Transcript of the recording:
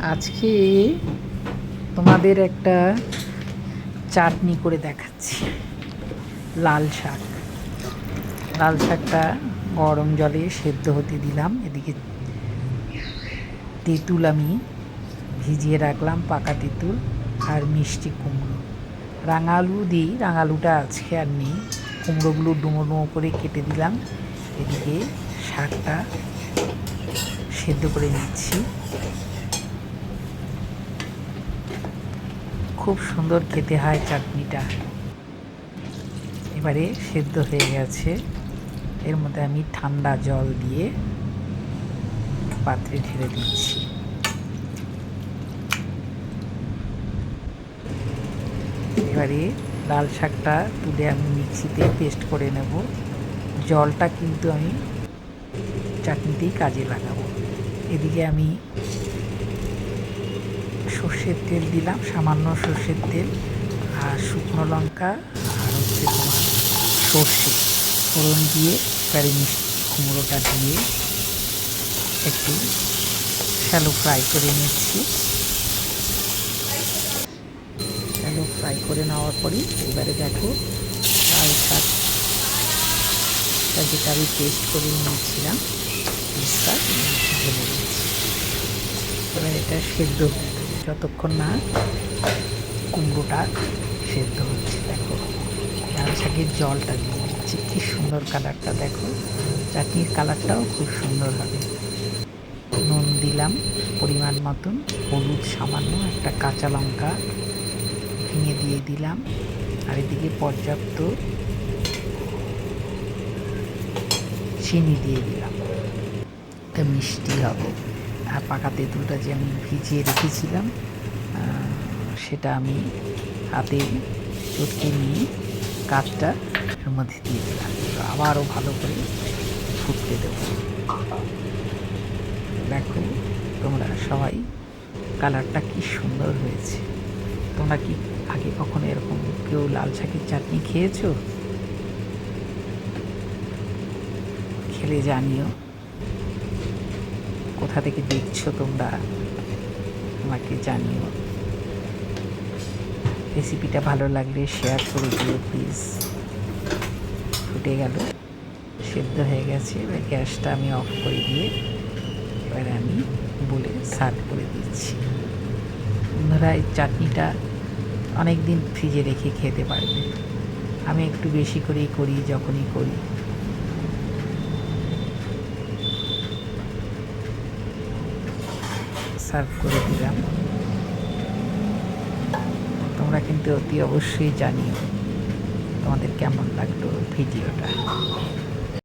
আজকে তোমাদের একটা চাটনি করে দেখাচ্ছি। লাল শাক। লাল শাকটা গরম জলে সেদ্ধ হতে দিলাম। এদিকে তেঁতুল আমি ভিজিয়ে রাখলাম, পাকা তেঁতুল আর মিষ্টি কুমড়ো। রাঙালু দিই, রাঙালুটা আজকে আর নেই। কুমড়োগুলো ডুমো ডুমো করে কেটে দিলাম। এদিকে শাকটা সেদ্ধ করে নিচ্ছি। খুব সুন্দর খেতে হয় চাটনিটা। এবারে সেদ্ধ হয়ে গেছে। এর মধ্যে আমি ঠান্ডা জল দিয়ে পাত্রে ঢেলে দিচ্ছি। এবারে লাল শাকটা তুলে আমি মিক্সিতে পেস্ট করে নেব। জলটা কিন্তু আমি চাটনিতেই কাজে লাগাবো। এদিকে আমি সর্ষের তেল দিলাম, সামান্য সর্ষের তেল আর শুকনো লঙ্কা আর হচ্ছে তোমার সর্ষে। ফোড়ন দিয়ে এবারে মিষ্টি কুমড়োটা দিয়ে একটু শ্যালো ফ্রাই করে নিচ্ছি। শ্যালো ফ্রাই করে নেওয়ার পরই এবারে দেখো লাল শাক যেটা আমি পেস্ট করে নিয়েছিলাম। এবার এটা সেদ্ধ হয়ে যতক্ষণ না কুমড়োটা সেদ্ধ হচ্ছে, দেখো। লাল শাকের জলটা দিয়ে দিচ্ছি। কি সুন্দর কালারটা, দেখো। চাটনির কালারটাও খুব সুন্দর হবে। নুন দিলাম পরিমাণ মতন, হলুদ সামান্য একটা কাঁচা লঙ্কা ভেঙে দিয়ে দিলাম। আর এদিকে পর্যাপ্ত চিনি দিয়ে দিলাম। এটা মিষ্টি হবে। আর পাকা তেঁতুলটা যে আমি ভিজিয়ে রেখেছিলাম সেটা আমি হাতে চটকে নিয়ে কাঠটা মধ্যে দিয়ে দিলাম। আবারও ভালো করে ফুটতে দেবো। দেখো তোমরা সবাই কালারটা কি সুন্দর হয়েছে। তোমরা কি আগে কখনো এরকম কেউ লাল শাকের চাটনি খেয়েছো? খেলে জানিও। কোথা থেকে দেখছ তোমরা? আমাকে জানিও। রেসিপিটা ভালো লাগলে শেয়ার করে দিও প্লিজ ফুটে গেল। সেদ্ধ হয়ে গেছে। এবার গ্যাসটা আমি অফ করে দিয়ে এবার আমি বলে সার্ভ করে দিচ্ছি। বন্ধুরা, এই চাটনিটা অনেক দিন ফ্রিজে রেখে খেতে পারবে। আমি একটু বেশি করেই করি, যখনই করি। সার্ভ করে দিলাম। তোমরা কিন্তু অতি অবশ্যই জানিও তোমাদের কেমন লাগল ভিডিওটা।